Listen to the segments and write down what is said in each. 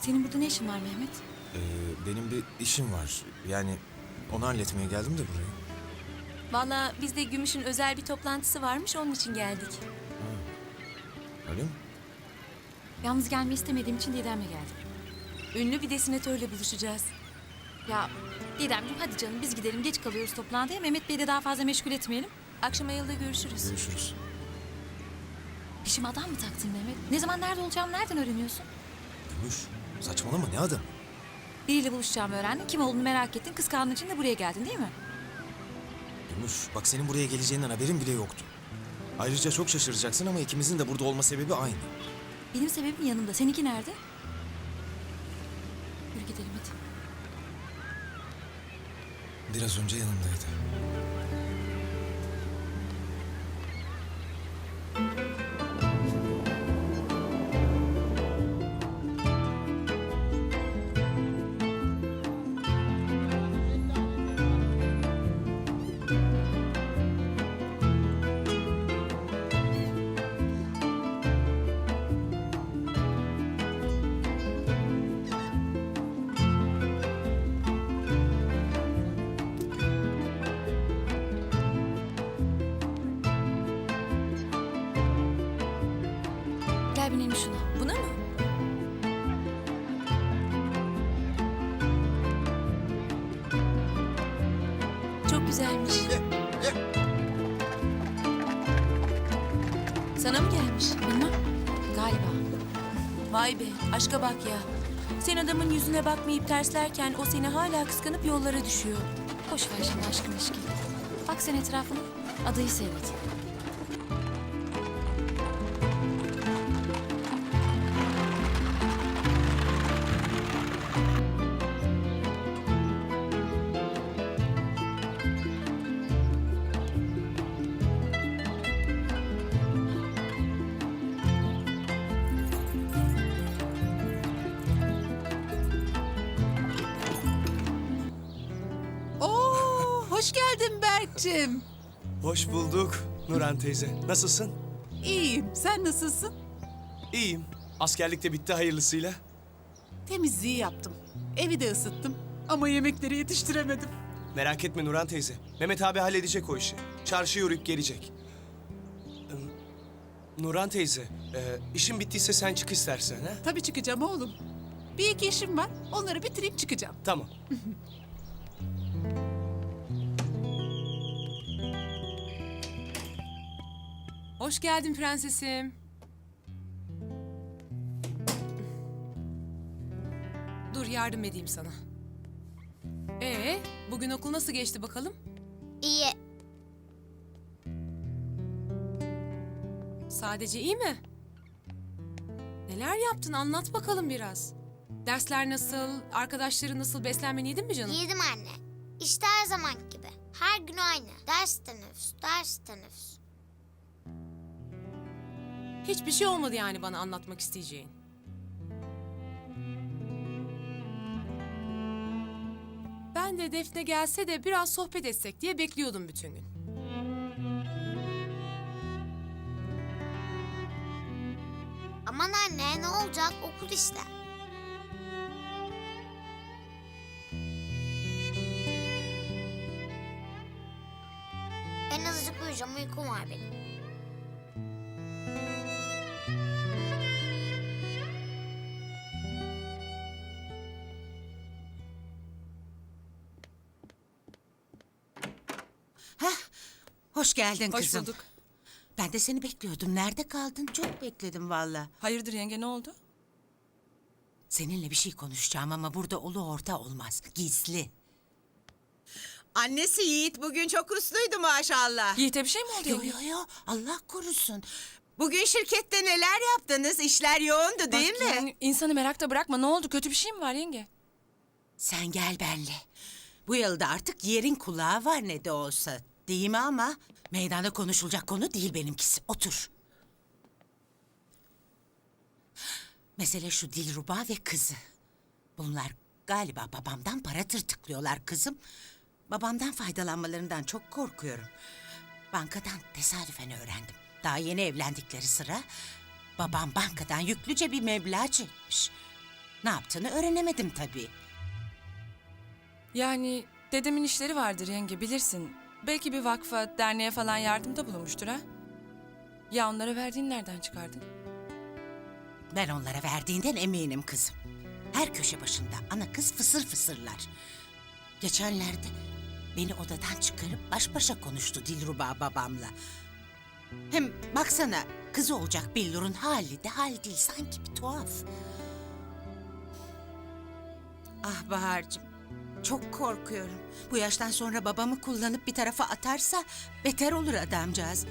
Senin burada ne işin var Mehmet? Ee, benim bir işim var. Yani onu halletmeye geldim de buraya. Valla bizde Gümüş'ün özel bir toplantısı varmış onun için geldik. Öyle mi? Yalnız gelmeyi istemediğim için Didem'le geldim. Ünlü bir desinatörle buluşacağız. Ya Didemciğim hadi canım biz gidelim geç kalıyoruz toplantıya. Mehmet Bey'i de daha fazla meşgul etmeyelim. Akşam ayılda görüşürüz. Görüşürüz. Peşime adam mı taktın Mehmet? Ne zaman nerede olacağımı nereden öğreniyorsun? Gümüş. Saçmalama ne adam? Biriyle buluşacağımı öğrendin. Kim olduğunu merak ettin. Kıskandığın için de buraya geldin değil mi? Gümüş bak senin buraya geleceğinden haberin bile yoktu. Ayrıca çok şaşıracaksın ama ikimizin de burada olma sebebi aynı. Benim sebebim yanımda. Seninki nerede? Yürü gidelim hadi. Biraz önce yanımdaydı. Gel binelim şuna. Buna mı? Çok güzelmiş. Sana mı gelmiş? Bilmem. Galiba. Vay be aşka bak ya. Sen adamın yüzüne bakmayıp terslerken o seni hala kıskanıp yollara düşüyor. Boş ver şimdi aşkın ilişki. Bak sen etrafına. Adayı seyret. Hoş geldin Berk'cim. Hoş bulduk Nurhan teyze. Nasılsın? İyiyim, sen nasılsın? İyiyim. Askerlik de bitti hayırlısıyla. Temizliği yaptım. Evi de ısıttım. Ama yemekleri yetiştiremedim. Merak etme Nurhan teyze. Mehmet abi halledecek o işi. Çarşıya uğrayıp gelecek. Ee, Nurhan teyze, e, işin bittiyse sen çık istersen ha? Tabii çıkacağım oğlum. Bir iki işim var. Onları bitireyim çıkacağım. Tamam. Hoş geldin prensesim. Dur yardım edeyim sana. Ee, bugün okul nasıl geçti bakalım? İyi. Sadece iyi mi? Neler yaptın anlat bakalım biraz. Dersler nasıl, arkadaşların nasıl, beslenmeni yedin mi canım? Yedim anne. İşte her zaman gibi. Her gün aynı. Ders teneffüs, ders teneffüs. Hiçbir şey olmadı yani bana anlatmak isteyeceğin. Ben de Defne gelse de biraz sohbet etsek diye bekliyordum bütün gün. Aman anne ne olacak okul işte. En azıcık uyuyacağım uykum var benim. Hoş geldin Hoş kızım. bulduk. Ben de seni bekliyordum. Nerede kaldın? Çok bekledim valla. Hayırdır yenge ne oldu? Seninle bir şey konuşacağım ama burada olu orta olmaz. Gizli. Annesi Yiğit bugün çok usluydu maşallah. Yiğit'e bir şey mi oldu Yo yenge? yo yo Allah korusun. Bugün şirkette neler yaptınız? İşler yoğundu değil Bak mi? yani insanı merakta bırakma ne oldu kötü bir şey mi var yenge? Sen gel benle. Bu yılda artık yerin kulağı var ne de olsa. Değil mi ama? Meydanda konuşulacak konu değil benimkisi. Otur. Mesele şu Dilruba ve kızı. Bunlar galiba babamdan para tırtıklıyorlar kızım. Babamdan faydalanmalarından çok korkuyorum. Bankadan tesadüfen öğrendim. Daha yeni evlendikleri sıra Babam bankadan yüklüce bir meblağ çekmiş. Ne yaptığını öğrenemedim tabii. Yani dedemin işleri vardır yenge bilirsin. Belki bir vakfa, derneğe falan yardımda bulunmuştur ha? Ya onlara verdiğin nereden çıkardın? Ben onlara verdiğinden eminim kızım. Her köşe başında ana kız fısır fısırlar. Geçenlerde beni odadan çıkarıp baş başa konuştu Dilruba babamla. Hem baksana kızı olacak Billur'un hali de hal değil sanki bir tuhaf. Ah Bahar'cığım çok korkuyorum. Bu yaştan sonra babamı kullanıp bir tarafa atarsa beter olur adamcağız.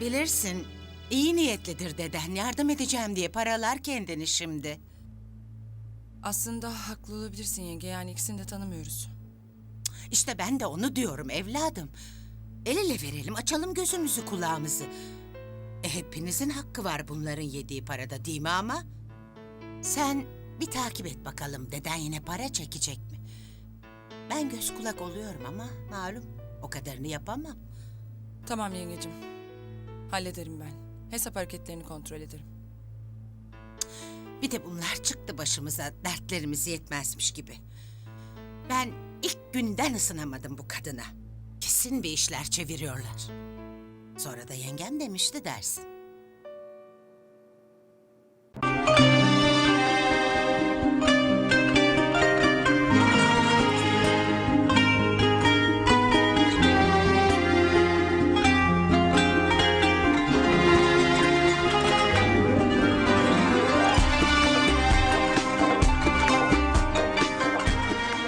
Bilirsin iyi niyetlidir deden yardım edeceğim diye paralar kendini şimdi. Aslında haklı olabilirsin yenge yani ikisini de tanımıyoruz. İşte ben de onu diyorum evladım. El ele verelim açalım gözümüzü kulağımızı. E, hepinizin hakkı var bunların yediği parada değil mi ama? Sen bir takip et bakalım deden yine para çekecek mi? Ben göz kulak oluyorum ama malum o kadarını yapamam. Tamam yengecim. Hallederim ben. Hesap hareketlerini kontrol ederim. Bir de bunlar çıktı başımıza dertlerimiz yetmezmiş gibi. Ben ilk günden ısınamadım bu kadına. Kesin bir işler çeviriyorlar. Sonra da yengem demişti dersin.